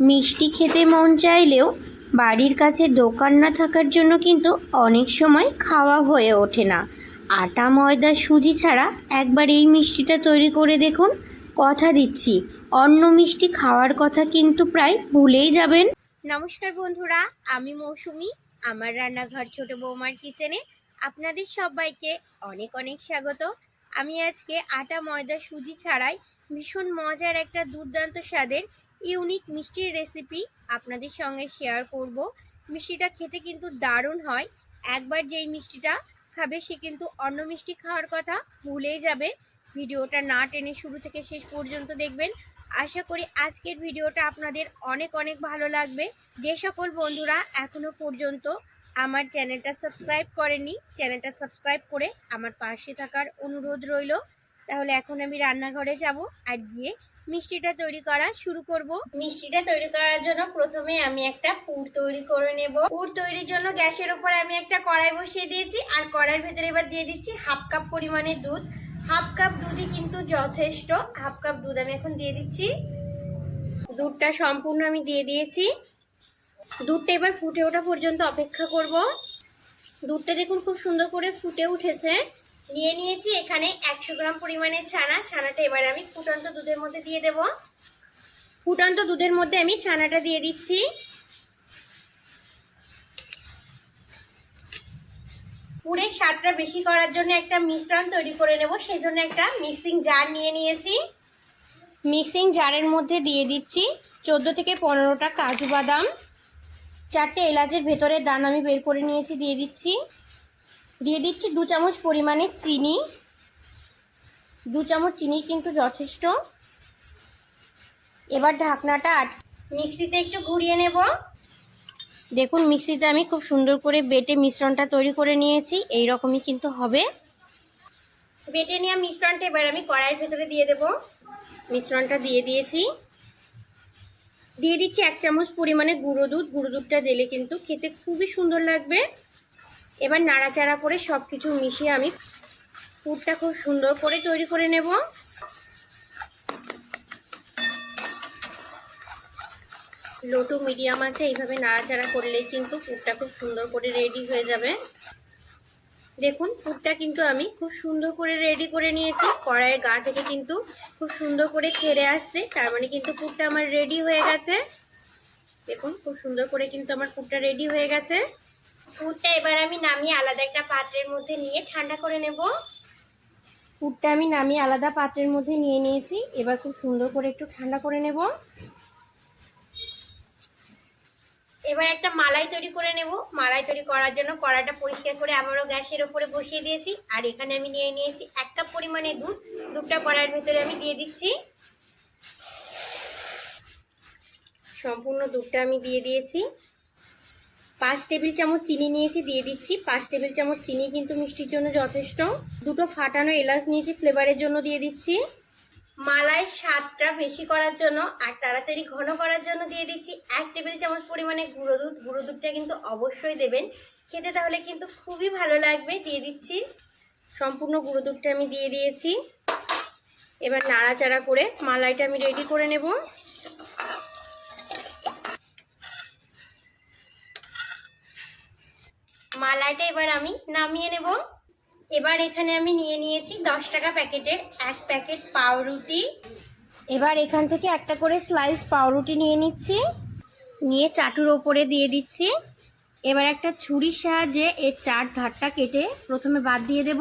মিষ্টি খেতে মন চাইলেও বাড়ির কাছে দোকান না থাকার জন্য কিন্তু অনেক সময় খাওয়া হয়ে ওঠে না। আটা, ময়দা, সুজি ছাড়া একবার এই মিষ্টিটা তৈরি করে দেখুন। কথা দিচ্ছি, অন্য মিষ্টি খাওয়ার কথা কিন্তু প্রায় ভুলেই যাবেন। নমস্কার বন্ধুরা, আমি মৌসুমি, আমার রান্নাঘর ছোট বৌমার কিচেনে আপনাদের সবাইকে অনেক অনেক স্বাগত। আমি আজকে আটা, ময়দা, সুজি ছাড়াই ভীষণ মজার একটা দুর্দান্ত স্বাদের ইউনিক মিষ্টির রেসিপি আপনাদের সঙ্গে শেয়ার করব। মিষ্টিটা খেতে কিন্তু দারুণ হয়। একবার যেই মিষ্টিটা খাবে, সে কিন্তু অন্য মিষ্টি খাওয়ার কথা ভুলেই যাবে। ভিডিওটা না টেনে শুরু থেকে শেষ পর্যন্ত দেখবেন। আশা করি আজকের ভিডিওটা আপনাদের অনেক অনেক ভালো লাগবে। যে সকল বন্ধুরা এখনও পর্যন্ত আমার চ্যানেলটা সাবস্ক্রাইব করেনি, চ্যানেলটা সাবস্ক্রাইব করে আমার পাশে থাকার অনুরোধ রইল। তাহলে এখন আমি রান্নাঘরে যাব আর গিয়ে মিষ্টিটা তৈরি করা শুরু করব। মিষ্টিটা তৈরি করার জন্য প্রথমে আমি একটা পুর তৈরি করে নেব। পুর তৈরির জন্য গ্যাসের উপরে আমি একটা কড়াই বসিয়ে দিয়েছি। আর কড়াইয়ের ভেতরে এবার দিয়ে দিচ্ছি হাফ কাপ পরিমাণে দুধ। হাফ কাপ দুধই কিন্তু যথেষ্ট। হাফ কাপ দুধ আমি এখন দিয়ে দিচ্ছি। দুধটা সম্পূর্ণ আমি দিয়ে দিয়েছি। দুধটা এবার ফুটে ওঠা পর্যন্ত অপেক্ষা করব। দুধটা দেখুন খুব সুন্দর করে ফুটে উঠেছে। নিয়ে নিয়েছি এখানে একশো গ্রাম পরিমাণের ছানা। ছানাটা এবার আমি ফুটন্ত দুধের মধ্যে দিয়ে দেব। ফুটন্ত দুধের মধ্যে আমি ছানাটা দিয়ে দিচ্ছি। পুরের স্বাদটা বেশি করার জন্য একটা মিশ্রণ তৈরি করে নেব। সেই জন্য একটা মিক্সিং জার নিয়ে নিয়েছি। মিক্সিং জারের মধ্যে দিয়ে দিচ্ছি চোদ্দ থেকে পনেরোটা কাজু বাদাম। চারটে এলাচের ভেতরের দান আমি বের করে নিয়েছি, দিয়ে দিচ্ছি। দিয়ে দিচ্ছি দু চামচ পরিমাণে চিনি। দু চামচ চিনি কিন্তু যথেষ্ট। এবার ঢাকনাটা আট মিক্সিতে একটু ঘুরিয়ে নেব। দেখুন, মিক্সিতে আমি খুব সুন্দর করে বেটে মিশ্রণটা তৈরি করে নিয়েছি। এই রকমই কিন্তু হবে। বেটে নেওয়া মিশ্রণটা এবার আমি কড়াইয়ের ভেতরে দিয়ে দেব। মিশ্রণটা দিয়ে দিয়েছি। দিয়ে দিচ্ছি এক চামচ পরিমাণে গুঁড়ো দুধ। গুঁড়ো দুধটা দিলে কিন্তু খেতে খুবই সুন্দর লাগবে। এবার নাড়াচাড়া করে সব কিছু মিশিয়ে আমি পুরটা খুব সুন্দর করে তৈরি করে নেব। লো টু মিডিয়াম আছে, এইভাবে নাড়াচাড়া করলেই কিন্তু পুরটা খুব সুন্দর করে রেডি হয়ে যাবে। দেখুন, পুরটা কিন্তু আমি খুব সুন্দর করে রেডি করে নিয়েছি। কড়াইয়ের গা থেকে কিন্তু খুব সুন্দর করে ছেড়ে আসছে, তার মানে কিন্তু পুরটা আমার রেডি হয়ে গেছে। দেখুন, খুব সুন্দর করে কিন্তু আমার পুরটা রেডি হয়ে গেছে। পুরটা এবার আমি নামিয়ে আলাদা একটা পাত্রের মধ্যে নিয়ে ঠান্ডা করে নেব। পুরটা আমি নামিয়ে আলাদা পাত্রের মধ্যে নিয়ে নিয়েছি। এবার খুব সুন্দর করে একটু ঠান্ডা করে নেব। এবার একটা মালাই তৈরি করে নেব। মালাই তৈরি করার জন্য কড়াটা পরিষ্কার করে আবারও গ্যাসের ওপরে বসিয়ে দিয়েছি। আর এখানে আমি নিয়ে নিয়েছি এক কাপ পরিমাণে দুধ। দুধটা কড়াইয়ের ভিতরে আমি দিয়ে দিচ্ছি। সম্পূর্ণ দুধটা আমি দিয়ে দিয়েছি। পাঁচ টেবিল চামচ চিনি নিয়েছি, দিয়ে দিচ্ছি। পাঁচ টেবিল চামচ চিনি কিন্তু মিষ্টির জন্য যথেষ্ট। দুটো ফাটানো এলাচ নিয়েছি ফ্লেভারের জন্য দিয়ে দিচ্ছি। মালাই স্বাদটা বেশি করার জন্য আর তাড়াতাড়ি ঘন করার জন্য দিয়ে দিচ্ছি এক টেবিল চামচ পরিমাণে গুঁড়ো দুধ। গুঁড়ো দুধটা কিন্তু অবশ্যই দেবেন। খেতে তাহলে কিন্তু খুবই ভালো লাগবে। দিয়ে দিচ্ছি। সম্পূর্ণ গুঁড়ো দুধটা আমি দিয়ে দিয়েছি। এবার নাড়াচাড়া করে মালাইটা আমি রেডি করে নেব। মালাইটা এবার আমি নামিয়ে নেব। এবার এখানে আমি নিয়ে নিয়েছি দশ টাকা প্যাকেটের এক প্যাকেট পাউরুটি। এবার এখান থেকে একটা করে স্লাইস পাউরুটি নিয়ে নিচ্ছি। নিয়ে চাটুর ওপরে দিয়ে দিচ্ছি। এবার একটা ছুরির সাহায্যে এর চার ধারটা কেটে প্রথমে বাদ দিয়ে দেব।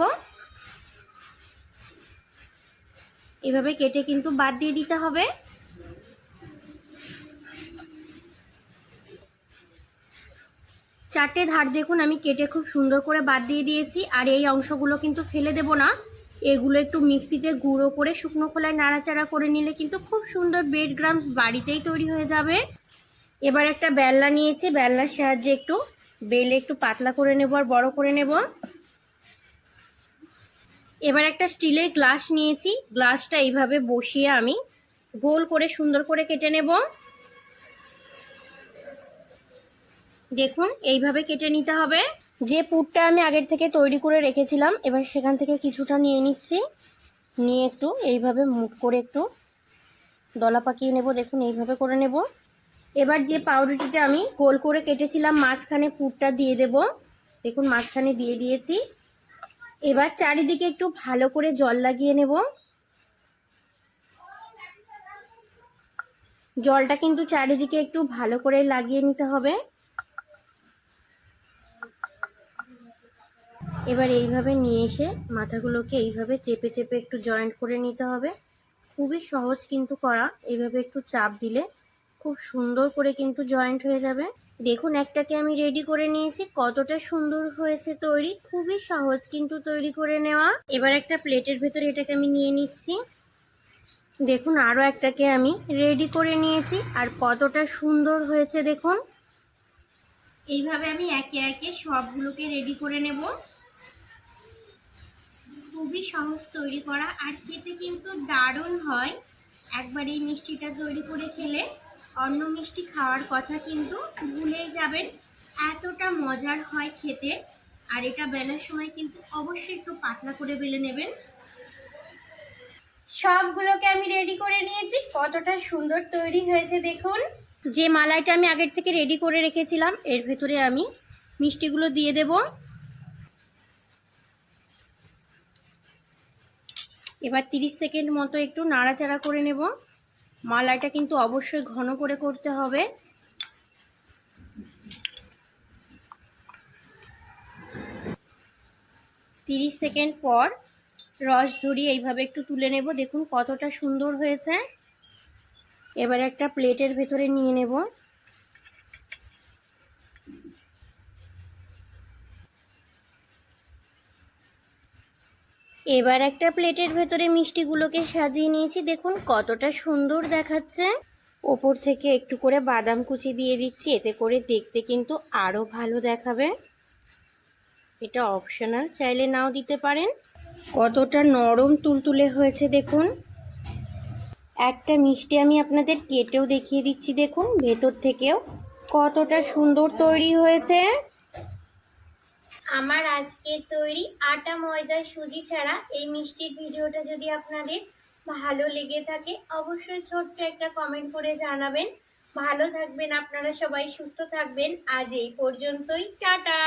এভাবে কেটে কিন্তু বাদ দিয়ে দিতে হবে। চারটে ধার দেখুন, আমি কেটে খুব সুন্দর করে বাদ দিয়ে দিয়েছি। আর এই অংশগুলো কিন্তু ফেলে দেব না। এগুলো একটু মিক্সিতে গুঁড়ো করে শুকনো খোলায় নাড়াচাড়া করে নিলে কিন্তু খুব সুন্দর বেড গ্রামস বাড়িতেই তৈরি হয়ে যাবে। এবার একটা বেলনা নিয়েছি, বেলনার সাহায্যে একটু বেলে একটু পাতলা করে নেব আর বড় করে নেব। এবার একটা স্টিলের গ্লাস নিয়েছি, গ্লাসটা এইভাবে বসিয়ে আমি গোল করে সুন্দর করে কেটে নেব। দেখুন, এইভাবে কেটে নিতে হবে। যে পুরটা আমি আগের থেকে তৈরি করে রেখেছিলাম, এবার সেখান থেকে কিছুটা নিয়ে নিচ্ছি। নিয়ে একটু এইভাবে মুখ করে একটু দলা পাকিয়ে নেব, দেখুন, এইভাবে করে নেব। এবার যে পাউরুটিটা আমি গোল করে কেটেছিলাম, মাঝখানে পুরটা দিয়ে দেব। দেখুন, মাঝখানে দিয়ে দিয়েছি। এবার চারিদিকে একটু ভালো করে জল লাগিয়ে নেব। জলটা কিন্তু চারিদিকে একটু ভালো করে লাগিয়ে নিতে হবে। এবার এইভাবে নিয়ে এসে মাথাগুলোকে এইভাবে চেপে চেপে একটু জয়েন্ট করে নিতে হবে। খুবই সহজ কিন্তু করা। এইভাবে একটু চাপ দিলে খুব সুন্দর করে কিন্তু জয়েন্ট হয়ে যাবে। দেখুন, একটাকে আমি রেডি করে নিয়েছি। কতটা সুন্দর হয়েছে তৈরি। খুবই সহজ কিন্তু তৈরি করে নেওয়া। এবার একটা প্লেটের ভেতরে এটাকে আমি নিয়ে নিচ্ছি। দেখুন আরও একটাকে আমি রেডি করে নিয়েছি। আর কতটা সুন্দর হয়েছে দেখুন। এইভাবে আমি একে একে সবগুলোকে রেডি করে নেব। খুবই সহজ তৈরি করা আর খেতে কিন্তু দারুণ হয়। একবার এই মিষ্টিটা তৈরি করে খেলে অন্য মিষ্টি খাওয়ার কথা কিন্তু ভুলেই যাবেন, এতটা মজার হয় খেতে। আর এটা বেলার সময় কিন্তু অবশ্যই একটু পাতলা করে বেলে নেবেন। সবগুলোকে আমি রেডি করে নিয়েছি, কতটা সুন্দর তৈরি হয়েছে দেখুন। যে মালাইটা আমি আগের থেকে রেডি করে রেখেছিলাম, এর ভেতরে আমি মিষ্টিগুলো দিয়ে দেব। এবার 30 সেকেন্ড মতো একটু নাড়াচাড়া করে নেব। মালাইটা কিন্তু অবশ্যই ঘন করে করতে হবে। তিরিশ সেকেন্ড পর রস ঝরিয়ে এইভাবে একটু তুলে নেব। দেখুন কতটা সুন্দর হয়েছে। এবার একটা প্লেটের ভেতরে নিয়ে নেব। এবার একটা প্লেটের ভেতরে মিষ্টিগুলোকে সাজিয়ে নিয়েছি। দেখুন কতটা সুন্দর দেখাচ্ছে। ওপর থেকে একটু করে বাদাম কুচি দিয়ে দিচ্ছি, এতে করে দেখতে কিন্তু আরও ভালো দেখাবে। এটা অপশনাল, চাইলে নাও দিতে পারেন। কতটা নরম তুলতুলে হয়েছে, দেখুন। একটা মিষ্টি আমি আপনাদের কেটেও দেখিয়ে দিচ্ছি, দেখুন ভেতর থেকেও। কতটা সুন্দর তৈরি হয়েছে। আমার আজকে তৈরি আটা ময়দা সুজি ছাড়া এই মিষ্টির ভিডিওটা যদি আপনাদের ভালো লেগে থাকে, অবশ্যই ছোট্ট একটা কমেন্ট করে জানাবেন। ভালো থাকবেন আপনারা সবাই, সুস্থ থাকবেন। আজ এই পর্যন্তই। টাটা!